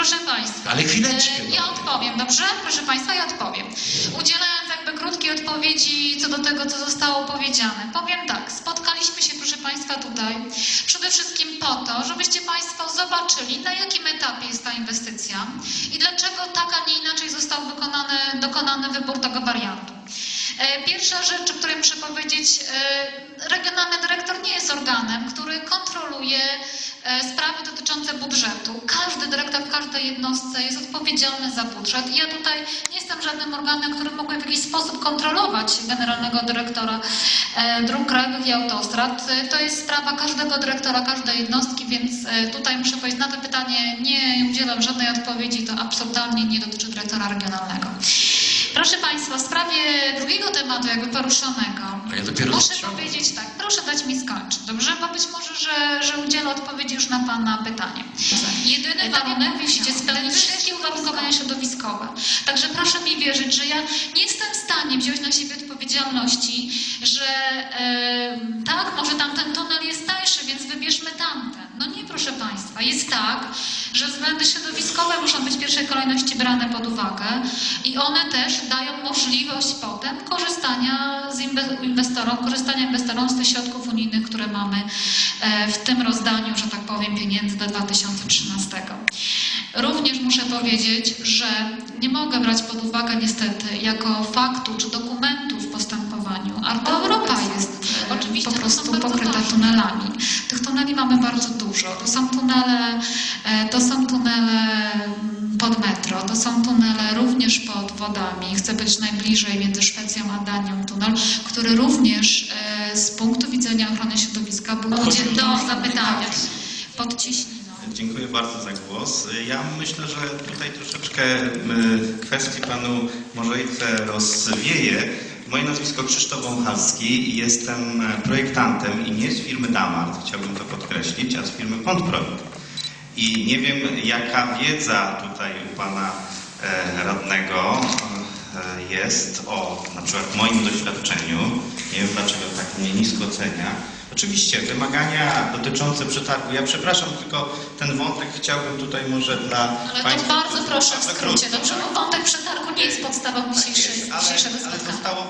Proszę Państwa. Ale chwileczkę, e, no. Ja odpowiem, dobrze? Proszę Państwa, ja odpowiem. Udzielając jakby krótkiej odpowiedzi co do tego, co zostało powiedziane. Powiem tak, spotkaliśmy się, proszę Państwa, tutaj przede wszystkim po to, żebyście Państwo zobaczyli, na jakim etapie jest ta inwestycja i dlaczego tak, a nie inaczej został wykonany, dokonany wybór tego wariantu. E, Pierwsza rzecz, o której muszę powiedzieć, e, regionalny dyrektor nie jest organem, który kontroluje e, sprawy dotyczące budżetu. Każdy dyrektor w każdej jednostce jest odpowiedzialny za budżet i ja tutaj nie jestem żadnym organem, który mógłby w jakiś sposób kontrolować generalnego dyrektora e, dróg krajowych i autostrad. To jest sprawa każdego dyrektora, każdej jednostki, więc e, tutaj muszę powiedzieć, na to pytanie nie udzielam żadnej odpowiedzi, to absolutnie nie dotyczy dyrektora regionalnego. Proszę Państwa, w sprawie drugiego tematu, jakby poruszonego, A ja dopiero muszę zacząłem. powiedzieć tak, proszę dać mi skończyć, dobrze? Bo być może, że, że udzielę odpowiedzi już na Pana pytanie. Jedyny warunek, musicie spełnić wszystkie uwarunkowania środowiskowe. Także proszę mi wierzyć, że ja nie jestem w stanie wziąć na siebie odpowiedzialności, że e, tak, może tamten tunel jest tańszy, więc wybierzmy tamten. No nie, proszę Państwa. Jest tak, że względy środowiskowe muszą być w pierwszej kolejności brane pod uwagę i one też dają możliwość potem korzystania z inwe- inwestorom, korzystania inwestorom z tych środków unijnych, które mamy e, w tym rozdaniu, że tak powiem, pieniędzy do 2013. Również muszę powiedzieć, że nie mogę brać pod uwagę niestety jako faktu czy dokumentu w postępowaniu, a to Europa jest e, Oczywiście, po prostu pokryta tunelami. Tych tuneli mamy bardzo dużo. To są tunele, e, to są tunele mm, pod metro, to są tunele również pod wodami. Chcę być najbliżej między Szwecją a Danią tunel, który również e, z punktu widzenia ochrony środowiska był do zapytania pod ciśniną. Dziękuję bardzo za głos. Ja myślę, że tutaj troszeczkę y, kwestii panu Możejce rozwieję. Moje nazwisko Krzysztof Wąchalski i jestem e, projektantem i nie z firmy Damart, chciałbym to podkreślić, a z firmy Pątprojekt. I nie wiem, jaka wiedza tutaj u pana e, radnego e, jest o na przykład moim doświadczeniu. Nie wiem, dlaczego tak mnie nisko ocenia. Oczywiście, wymagania dotyczące przetargu. Ja przepraszam, tylko ten wątek chciałbym tutaj może dla Ale to państwa... bardzo proszę w skrócie, dobrze? tak? Bo wątek przetargu nie jest podstawą dzisiejszej, Ale, dzisiejszego ale spotkania. została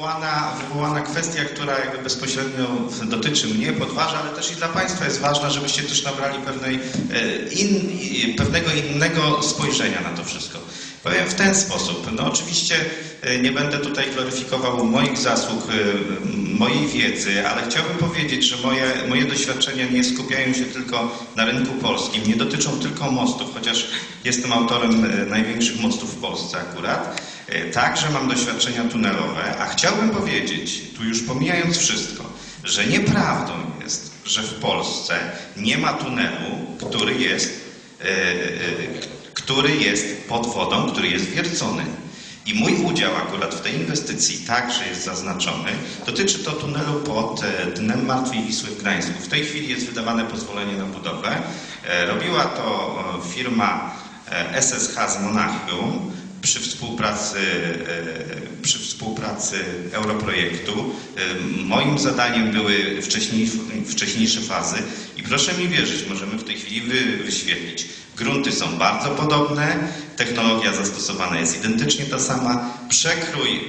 wywołana, wywołana kwestia, która jakby bezpośrednio dotyczy mnie, podważa, ale też i dla Państwa jest ważna, żebyście też nabrali pewnej, e, in, pewnego innego spojrzenia na to wszystko. Powiem w ten sposób. No oczywiście e, nie będę tutaj gloryfikował moich zasług, e, mojej wiedzy, ale chciałbym powiedzieć, że moje, moje doświadczenia nie skupiają się tylko na rynku polskim, nie dotyczą tylko mostów, chociaż jestem autorem e, największych mostów w Polsce akurat. Także mam doświadczenia tunelowe, a chciałbym powiedzieć, tu już pomijając wszystko, że nieprawdą jest, że w Polsce nie ma tunelu, który jest, który jest pod wodą, który jest wiercony. I mój udział akurat w tej inwestycji także jest zaznaczony. Dotyczy to tunelu pod e, dnem Martwej Wisły w Gdańsku. W tej chwili jest wydawane pozwolenie na budowę. E, Robiła to e, firma SSH z Monachium przy współpracy, e, przy współpracy Europrojektu. E, Moim zadaniem były wcześniej, wcześniejsze fazy i proszę mi wierzyć, możemy w tej chwili wy, wyświetlić. Grunty są bardzo podobne, technologia zastosowana jest identycznie ta sama, przekrój,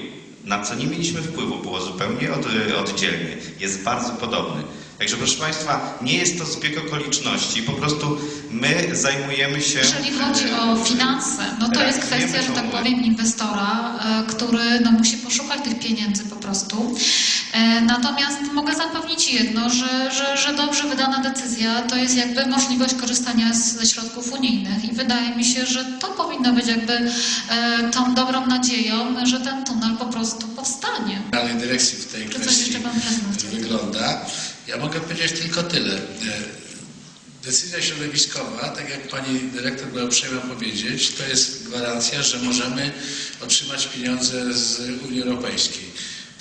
na co nie mieliśmy wpływu, było zupełnie od, oddzielnie, jest bardzo podobny. Także proszę Państwa, nie jest to zbieg okoliczności, po prostu my zajmujemy się... Jeżeli chodzi o finanse, no to jest kwestia, że tak powiem, inwestora, e, który no, musi poszukać tych pieniędzy po prostu. E, Natomiast mogę zapewnić jedno, że, że, że dobrze wydana decyzja to jest jakby możliwość korzystania z, ze środków unijnych i wydaje mi się, że to powinno być jakby e, tą dobrą nadzieją, że ten tunel po prostu powstanie. Dyrekcji w tej Czy coś kwestii wygląda. Ja mogę powiedzieć tylko tyle. E, Decyzja środowiskowa, tak jak pani dyrektor była uprzejma powiedzieć, to jest gwarancja, że możemy otrzymać pieniądze z Unii Europejskiej.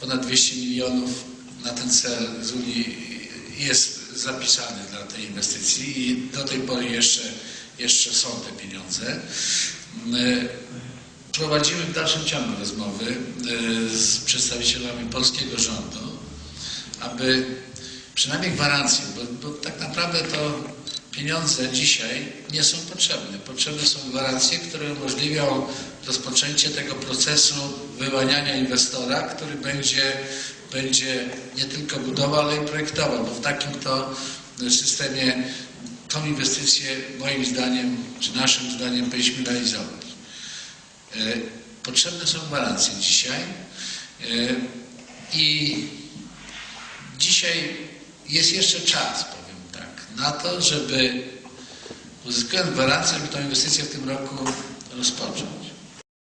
Ponad 200 milionów na ten cel z Unii jest zapisany dla tej inwestycji i do tej pory jeszcze, jeszcze są te pieniądze. E, Prowadzimy w dalszym ciągu rozmowy e, z przedstawicielami polskiego rządu, aby przynajmniej gwarancję, bo, bo tak naprawdę to pieniądze dzisiaj nie są potrzebne. Potrzebne są gwarancje, które umożliwią rozpoczęcie tego procesu wyłaniania inwestora, który będzie, będzie nie tylko budował, ale i projektował, bo w takim to systemie tą inwestycję moim zdaniem, czy naszym zdaniem powinniśmy realizować. E, Potrzebne są gwarancje dzisiaj e, i dzisiaj jest jeszcze czas, powiem tak, na to, żeby uzyskując gwarancję, żeby tę inwestycję w tym roku rozpocząć.